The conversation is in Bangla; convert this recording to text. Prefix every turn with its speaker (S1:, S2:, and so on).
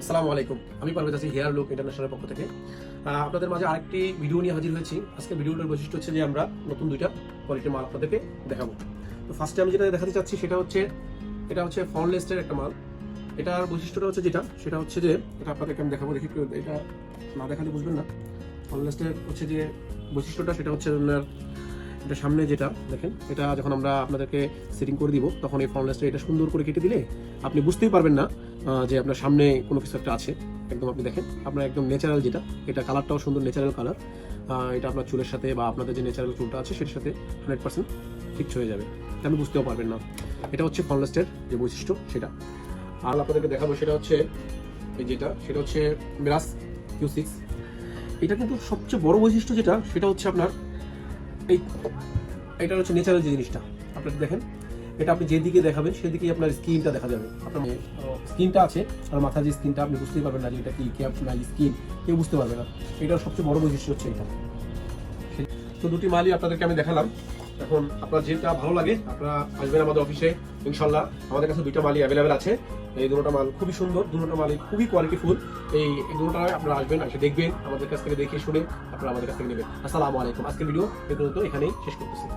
S1: আসসালামু আলাইকুম। আমি পারভেজ আছি হেয়ার লুক ইন্টারন্যাশনালের পক্ষ থেকে। আপনাদের মাঝে আরেকটি ভিডিও নিয়ে হাজির হয়েছি। আজকে ভিডিওটার বৈশিষ্ট্য হচ্ছে যে আমরা নতুন দুইটা কোয়ালিটির মাল আপনাদেরকে দেখাবো। তো ফার্স্টে আমি যেটা দেখাতে চাচ্ছি সেটা হচ্ছে, এটা হচ্ছে ফর্নলেস্টের একটা মাল। এটার বৈশিষ্ট্যটা হচ্ছে যেটা, সেটা হচ্ছে যে, এটা আপনাদেরকে আমি দেখাবো দেখি এটা না দেখালে বুঝবেন না। ফর্নলেস্টের হচ্ছে যে বৈশিষ্ট্যটা, সেটা হচ্ছে আপনার এটা সামনে যেটা, দেখেন, এটা যখন আমরা আপনাদেরকে সেটিং করে দিব, তখন এই ফর্মলেসটা এটা সুন্দর করে কেটে দিলে আপনি বুঝতেই পারবেন না যে আপনার সামনে কোনো কিছু একটা আছে, একদম আপনি দেখেন, আপনার একদম ন্যাচারাল যেটা, এটা কালারটাও সুন্দর ন্যাচারাল কালার এটা আপনার চুলের সাথে বা আপনাদের যে ন্যাচারাল চুলটা আছে, সেটার সাথে হান্ড্রেড পার্সেন্ট ফিক্স হয়ে যাবে। আপনি বুঝতেও পারবেন না। এটা হচ্ছে ফর্মলেস্টের যে বৈশিষ্ট্য, সেটা। আর আপনাদেরকে দেখাবো, সেটা হচ্ছে, এই যেটা, সেটা হচ্ছে ব্রাস কিউ সিক্স এটা কিন্তু সবচেয়ে বড় বৈশিষ্ট্য যেটা, সেটা হচ্ছে আপনার, এই এটা হচ্ছে ন্যাচারাল যে জিনিসটা। আপনারা দেখেন এটা আপনি যেদিকে দেখাবেন, সেদিকেই আপনার স্কিনটা দেখা যাবে। আপনার স্কিনটা আছে, আর মাথার যে স্কিনটা, আপনি বুঝতেই পারবেন না যে এটা কি ক্যাপ না, স্কিন। কেউ বুঝতে পারবে না। এটার সবচেয়ে বড় বৈশিষ্ট্য হচ্ছে এটা। তো দুটি মালই আপনাদেরকে আমি দেখালাম। এখন আপনার যেটা ভালো লাগে, আপনারা আসবেন আমাদের অফিসে, ইনশাল্লাহ। আমাদের কাছে দুইটা মালই অ্যাভেলেবেল আছে। এই দুটো মাল খুবই সুন্দর দুটো মালই খুবই কোয়ালিটিফুল এই দুটো আপনারা আসবেন, এসে দেখবেন, আমাদের কাছ থেকে দেখে শুনে আপনারা আমাদের কাছ থেকে নেবেন। আসসালামু আলাইকুম। আজকের ভিডিও এই পর্যন্ত এখানেই শেষ করতেছি।